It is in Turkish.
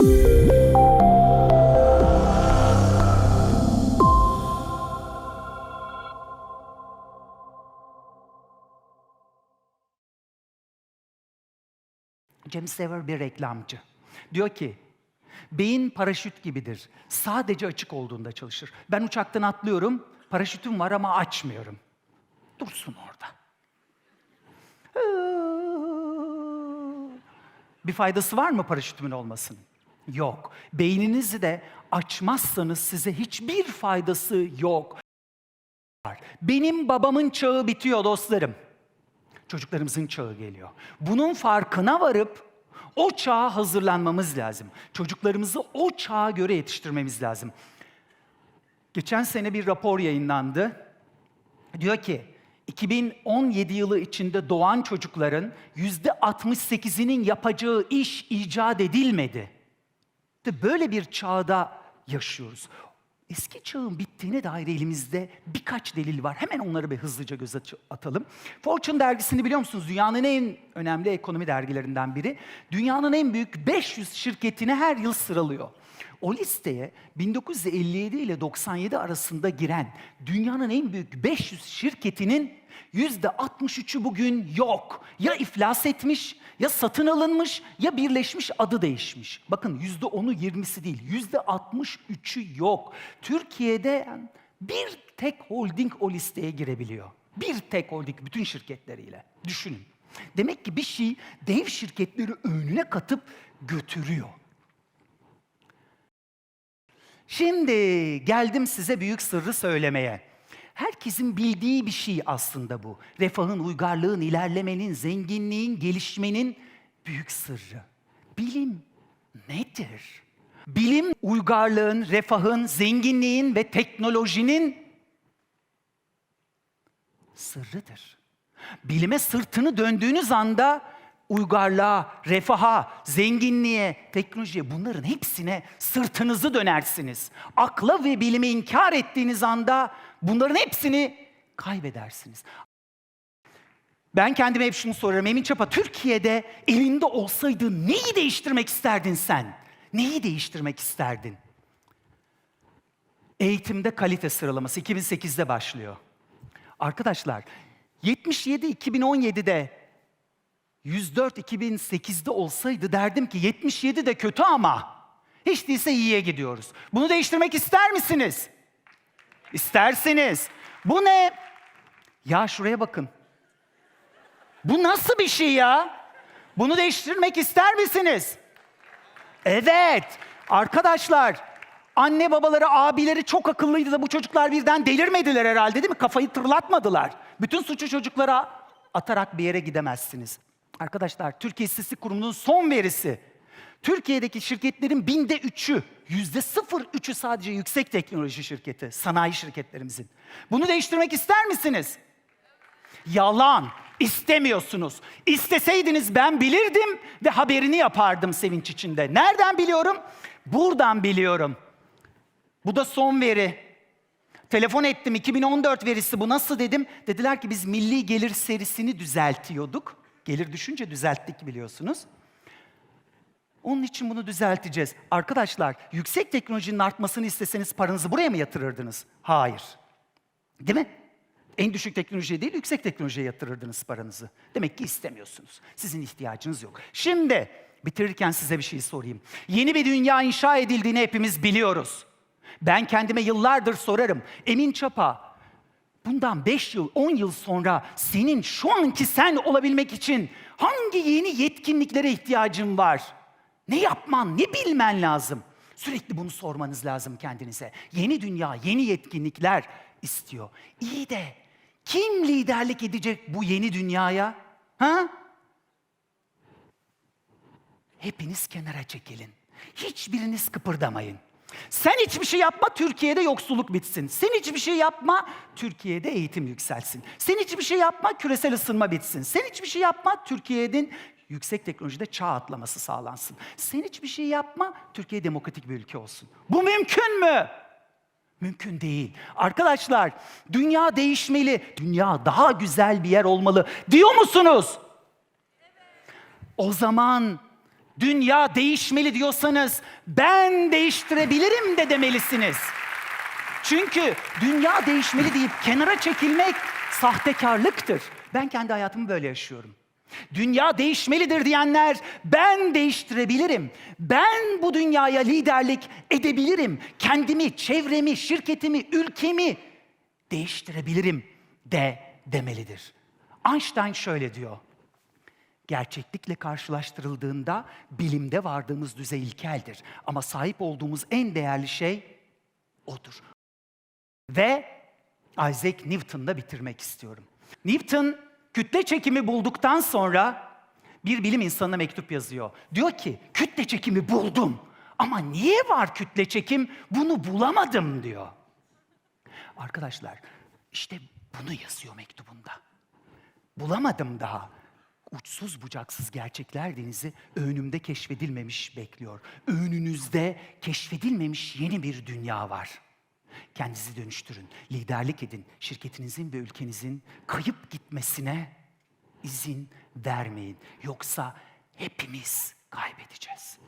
Cem Sever bir reklamcı. Diyor ki, beyin paraşüt gibidir. Sadece açık olduğunda çalışır. Ben uçaktan atlıyorum, paraşütüm var ama açmıyorum. Dursun orada. Bir faydası var mı paraşütümün olmasının? Yok. Beyninizi de açmazsanız size hiçbir faydası yok. Benim babamın çağı bitiyor dostlarım. Çocuklarımızın çağı geliyor. Bunun farkına varıp o çağa hazırlanmamız lazım. Çocuklarımızı o çağa göre yetiştirmemiz lazım. Geçen sene bir rapor yayınlandı. Diyor ki 2017 yılı içinde doğan çocukların yüzde 68'inin yapacağı iş icat edilmedi. De böyle bir çağda yaşıyoruz. Eski çağın bittiğine dair elimizde birkaç delil var. Hemen onları bir hızlıca göz atalım. Fortune dergisini biliyor musunuz? Dünyanın en önemli ekonomi dergilerinden biri. Dünyanın en büyük 500 şirketini her yıl sıralıyor. O listeye 1957 ile 97 arasında giren dünyanın en büyük 500 şirketinin yüzde 63'ü bugün yok. Ya iflas etmiş, ya satın alınmış, ya birleşmiş adı değişmiş. Bakın yüzde 10'u 20'si değil, yüzde 63'ü yok. Türkiye'de bir tek holding o listeye girebiliyor. Bir tek holding bütün şirketleriyle. Düşünün. Demek ki bir şey dev şirketleri önüne katıp götürüyor. Şimdi geldim size büyük sırrı söylemeye. Herkesin bildiği bir şey aslında bu. Refahın, uygarlığın, ilerlemenin, zenginliğin, gelişmenin büyük sırrı. Bilim nedir? Bilim uygarlığın, refahın, zenginliğin ve teknolojinin sırrıdır. Bilime sırtını döndüğünüz anda uygarlığa, refaha, zenginliğe, teknolojiye bunların hepsine sırtınızı dönersiniz. Akla ve bilimi inkar ettiğiniz anda bunların hepsini kaybedersiniz. Ben kendime hep şunu sorarım. Emin Çapa, Türkiye'de elinde olsaydı neyi değiştirmek isterdin sen? Neyi değiştirmek isterdin? Eğitimde kalite sıralaması 2008'de başlıyor. Arkadaşlar 77 2017'de 104 2008'de olsaydı derdim ki 77 de kötü ama hiç değilse iyiye gidiyoruz. Bunu değiştirmek ister misiniz? İstersiniz. Bu ne? Ya şuraya bakın. Bu nasıl bir şey ya? Bunu değiştirmek ister misiniz? Evet. Arkadaşlar, anne babaları, abileri çok akıllıydı da bu çocuklar birden delirmediler herhalde değil mi? Kafayı tırlatmadılar. Bütün suçu çocuklara atarak bir yere gidemezsiniz. Arkadaşlar, Türkiye İstatistik Kurumu'nun son verisi. Türkiye'deki şirketlerin binde üçü, yüzde sıfır üçü sadece yüksek teknoloji şirketi, sanayi şirketlerimizin. Bunu değiştirmek ister misiniz? Yalan. İstemiyorsunuz. İsteseydiniz ben bilirdim ve haberini yapardım sevinç içinde. Nereden biliyorum? Buradan biliyorum. Bu da son veri. Telefon ettim 2014 verisi bu nasıl dedim. Dediler ki biz milli gelir serisini düzeltiyorduk. Gelir düşünce düzelttik biliyorsunuz. Onun için bunu düzelteceğiz. Arkadaşlar yüksek teknolojinin artmasını isteseniz paranızı buraya mı yatırırdınız? Hayır. Değil mi? En düşük teknolojiye değil, yüksek teknolojiye yatırırdınız paranızı. Demek ki istemiyorsunuz. Sizin ihtiyacınız yok. Şimdi bitirirken size bir şey sorayım. Yeni bir dünya inşa edildiğini hepimiz biliyoruz. Ben kendime yıllardır sorarım. Emin Çapa, bundan 5 yıl, 10 yıl sonra senin şu anki sen olabilmek için hangi yeni yetkinliklere ihtiyacın var? Ne yapman, ne bilmen lazım? Sürekli bunu sormanız lazım kendinize. Yeni dünya, yeni yetkinlikler istiyor. İyi de kim liderlik edecek bu yeni dünyaya? Ha? Hepiniz kenara çekilin. Hiçbiriniz kıpırdamayın. Sen hiçbir şey yapma Türkiye'de yoksulluk bitsin. Sen hiçbir şey yapma Türkiye'de eğitim yükselsin. Sen hiçbir şey yapma küresel ısınma bitsin. Sen hiçbir şey yapma Türkiye'nin yüksek teknolojide çağ atlaması sağlansın. Sen hiçbir şey yapma Türkiye demokratik bir ülke olsun. Bu mümkün mü? Mümkün değil. Arkadaşlar, dünya değişmeli. Dünya daha güzel bir yer olmalı. Diyor musunuz? O zaman Dünya değişmeli diyorsanız ben değiştirebilirim de demelisiniz. Çünkü dünya değişmeli deyip kenara çekilmek sahtekarlıktır. Ben kendi hayatımı böyle yaşıyorum. Dünya değişmelidir diyenler ben değiştirebilirim. Ben bu dünyaya liderlik edebilirim. Kendimi, çevremi, şirketimi, ülkemi değiştirebilirim de demelidir. Einstein şöyle diyor. Gerçeklikle karşılaştırıldığında bilimde vardığımız düzey ilkeldir. Ama sahip olduğumuz en değerli şey odur. Ve Isaac Newton'la bitirmek istiyorum. Newton kütle çekimi bulduktan sonra bir bilim insanına mektup yazıyor. Diyor ki kütle çekimi buldum ama niye var kütle çekim bunu bulamadım diyor. Arkadaşlar işte bunu yazıyor mektubunda. Bulamadım daha. Uçsuz bucaksız gerçekler denizi önümde keşfedilmemiş bekliyor. Önünüzde keşfedilmemiş yeni bir dünya var. Kendinizi dönüştürün, liderlik edin. Şirketinizin ve ülkenizin kayıp gitmesine izin vermeyin. Yoksa hepimiz kaybedeceğiz.